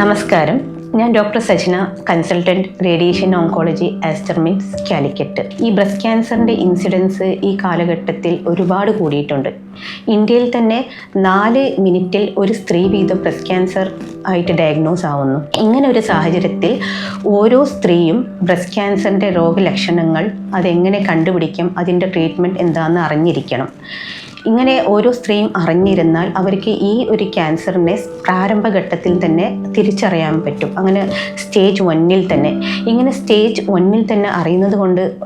നമസ്കാരം. ഞാൻ doctor Sajina consultant radiation oncology Aster MIMS Calicut. ഈ ബ്രസ്റ്റ് ക്യാൻസറിന്റെ ഇൻസിഡൻസ് ഈ കാലഘട്ടത്തിൽ ഒരുപാട് കൂടിയിട്ടുണ്ട്. ഇന്ത്യയിൽ തന്നെ നാല് മിനിറ്റിൽ ഒരു സ്ത്രീ വീതം ബ്രസ്റ്റ് ക്യാൻസർ ആയിട്ട് ഡയഗ്നോസ് ആവുന്നു. ഇങ്ങനെ ഒരു സാഹചര്യത്തിൽ ഓരോ സ്ത്രീയും ബ്രസ്റ്റ് ക്യാൻസറിന്റെ രോഗലക്ഷണങ്ങൾ അതെങ്ങനെ കണ്ടുപിടിക്കും അതിന്റെ ട്രീറ്റ്മെന്റ് എന്താണെന്ന് അറിഞ്ഞിരിക്കണം. ഇങ്ങനെ ഓരോ സ്ത്രീയും അറിഞ്ഞിരുന്നാൽ അവർക്ക് ഈ ഒരു ക്യാൻസറിനെ പ്രാരംഭഘട്ടത്തിൽ തന്നെ തിരിച്ചറിയാൻ പറ്റും. അങ്ങനെ സ്റ്റേജ് വണ്ണിൽ തന്നെ. ഇങ്ങനെ സ്റ്റേജ് വണ്ണിൽ തന്നെ അറിയുന്നത് കൊണ്ട്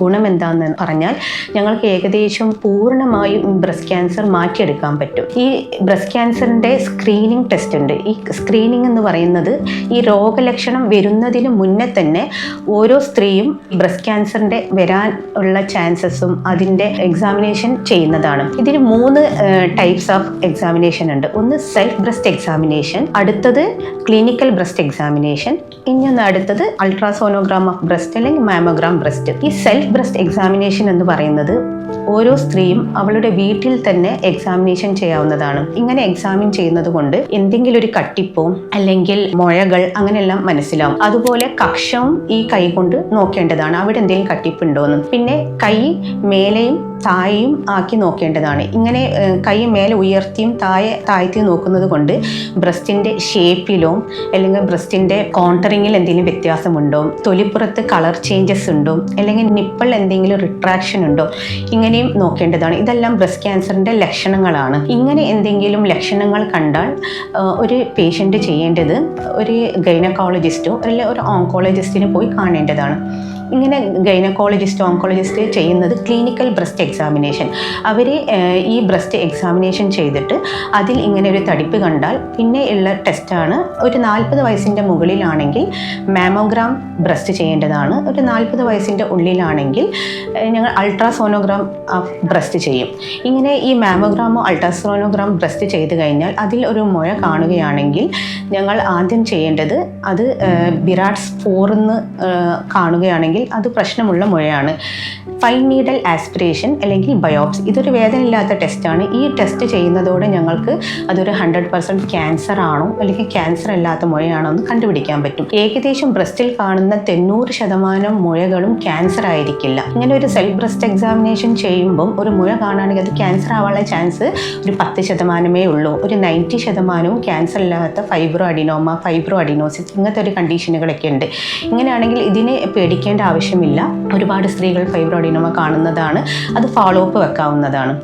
ഗുണമെന്താണെന്ന് പറഞ്ഞാൽ ഞങ്ങൾക്ക് ഏകദേശം പൂർണമായും ബ്രസ്റ്റ് ക്യാൻസർ മാറ്റിയെടുക്കാൻ പറ്റും. ഈ ബ്രസ്റ്റ് ക്യാൻസറിന്റെ സ്ക്രീനിങ് ടെസ്റ്റ് ഉണ്ട്. ഈ സ്ക്രീനിങ് എന്ന് പറയുന്നത് ഈ രോഗലക്ഷണം വരുന്നതിന് മുന്നേ തന്നെ ഓരോ സ്ത്രീയും ബ്രസ്റ്റ് ക്യാൻസറിന്റെ വരാൻ ഉള്ള ചാൻസസും അതിന്റെ എക്സാമിനേഷൻ ചെയ്യുന്നതാണ്. ഇതിന് മൂന്ന് ടൈപ്സ് ഓഫ് എക്സാമിനേഷൻ ഉണ്ട്. ഒന്ന് സെൽഫ് ബ്രസ്റ്റ് എക്സാമിനേഷൻ അടുത്തത് ക്ലിനിക്കൽ ബ്രസ്റ്റ് എക്സാമിനേഷൻ ഇനി ഒന്ന് അടുത്തത് അൾട്രാസോണോഗ്രാം ഓഫ് ബ്രസ്റ്റ് അല്ലെങ്കിൽ മാമോഗ്രാം ബ്രസ്റ്റ് ഈ സെൽഫ് ബ്രസ്റ്റ് എക്സാമിനേഷൻ എന്ന് പറയുന്നത് ഓരോ സ്ത്രീയും അവളുടെ വീട്ടിൽ തന്നെ എക്സാമിനേഷൻ ചെയ്യാവുന്നതാണ്. ഇങ്ങനെ എക്സാമിൻ ചെയ്യുന്നത് കൊണ്ട് എന്തെങ്കിലും ഒരു കട്ടിപ്പോ അല്ലെങ്കിൽ മുഴകൾ അങ്ങനെയെല്ലാം മനസ്സിലാവും. അതുപോലെ കക്ഷവും ഈ കൈ കൊണ്ട് നോക്കേണ്ടതാണ്. അവിടെ എന്തെങ്കിലും കട്ടിപ്പുണ്ടോന്ന്. പിന്നെ കൈ മേലെയും താഴെയും ആക്കി നോക്കേണ്ടതാണ്. ഇങ്ങനെ കൈ മേലെ ഉയർത്തിയും താഴെ താഴ്ത്തിയും നോക്കുന്നത് കൊണ്ട് ബ്രസ്റ്റിന്റെ ഷേപ്പിലോ അല്ലെങ്കിൽ ബ്രസ്റ്റിന്റെ കോണ്ടറിങ്ങിൽ എന്തെങ്കിലും വ്യത്യാസമുണ്ടോ? തൊലിപ്പുറത്ത് കളർ ചേഞ്ചസ് ഉണ്ടോ? അല്ലെങ്കിൽ നിപ്പിൾ എന്തെങ്കിലും റിട്രാക്ഷൻ ഉണ്ടോ? ഇങ്ങനെയും നോക്കേണ്ടതാണ്. ഇതെല്ലാം ബ്രസ്റ്റ് ക്യാൻസറിന്റെ ലക്ഷണങ്ങളാണ്. ഇങ്ങനെ എന്തെങ്കിലും ലക്ഷണങ്ങൾ കണ്ടാൽ ഒരു പേഷ്യന്റ് ചെയ്യേണ്ടത് ഒരു ഗൈനക്കോളജിസ്റ്റോ അല്ലെങ്കിൽ ഒരു ഓങ്കോളജിസ്റ്റിനെ പോയി കാണേണ്ടതാണ്. ഇങ്ങനെ ഗൈനക്കോളജിസ്റ്റ് ഓങ്കോളജിസ്റ്റ് ചെയ്യുന്നത് ക്ലിനിക്കൽ ബ്രസ്റ്റ് എക്സാമിനേഷൻ അവർ ഈ ബ്രസ്റ്റ് എക്സാമിനേഷൻ ചെയ്തിട്ട് അതിൽ ഇങ്ങനെ ഒരു തടിപ്പ് കണ്ടാൽ പിന്നെ ഉള്ള ടെസ്റ്റാണ് ഒരു നാൽപ്പത് വയസ്സിന്റെ മുകളിലാണെങ്കിൽ മാമോഗ്രാം ബ്രസ്റ്റ് ചെയ്യേണ്ടതാണ്. ഒരു നാൽപ്പത് വയസ്സിന്റെ ഉള്ളിലാണെങ്കിൽ ഞങ്ങൾ അൾട്രാസോണോഗ്രാം ബ്രസ്റ്റ് ചെയ്യും. ഇങ്ങനെ ഈ മാമോഗ്രാമോ അൾട്രാസോണോഗ്രാം ബ്രസ്റ്റ് ചെയ്ത് കഴിഞ്ഞാൽ അതിൽ ഒരു മുഴ കാണുകയാണെങ്കിൽ ഞങ്ങൾ ആദ്യം ചെയ്യേണ്ടത് അത് ബിറാട്സ് ഫോർന്ന് കാണുകയാണെങ്കിൽ അത് പ്രശ്നമുള്ള മുഴയാണ്. ഫൈൻ നീഡൽ ആസ്പിറേഷൻ അല്ലെങ്കിൽ ബയോപ്സ് ഇതൊരു വേദനയില്ലാത്ത ടെസ്റ്റാണ് ഈ ടെസ്റ്റ് ചെയ്യുന്നതോടെ ഞങ്ങൾക്ക് അതൊരു ഹൺഡ്രഡ് പെർസെന്റ് ക്യാൻസർ ആണോ അല്ലെങ്കിൽ ക്യാൻസർ അല്ലാത്ത മുഴയാണോ എന്ന് കണ്ടുപിടിക്കാൻ പറ്റും. ഏകദേശം ബ്രസ്റ്റിൽ കാണുന്ന തൊണ്ണൂറ് ശതമാനം മുഴകളും ക്യാൻസർ ആയിരിക്കില്ല. ഇങ്ങനെ ഒരു സെൽഫ് ബ്രസ്റ്റ് എക്സാമിനേഷൻ ചെയ്യുമ്പം ഒരു മുഴ കാണുകയാണെങ്കിൽ അത് ക്യാൻസർ ആവാനുള്ള ചാൻസ് ഒരു പത്ത് ശതമാനമേ ഉള്ളൂ. ഒരു നയന്റി ശതമാനവും ക്യാൻസർ ഇല്ലാത്ത ഫൈബ്രോ അഡിനോമ ഫൈബ്രോ അഡിനോസിസ് ഇങ്ങനത്തെ ഒരു കണ്ടീഷനുകളൊക്കെ ഉണ്ട്. ഇങ്ങനെയാണെങ്കിൽ ഇതിനെ പേടിക്കേണ്ട ആവശ്യമില്ല. ഒരുപാട് സ്ത്രീകൾ ഫൈബ്രോ അഡിനോമ കാണുന്നതാണ്. അത് ഫോളോ അപ്പ് വെക്കാവുന്നതാണ്.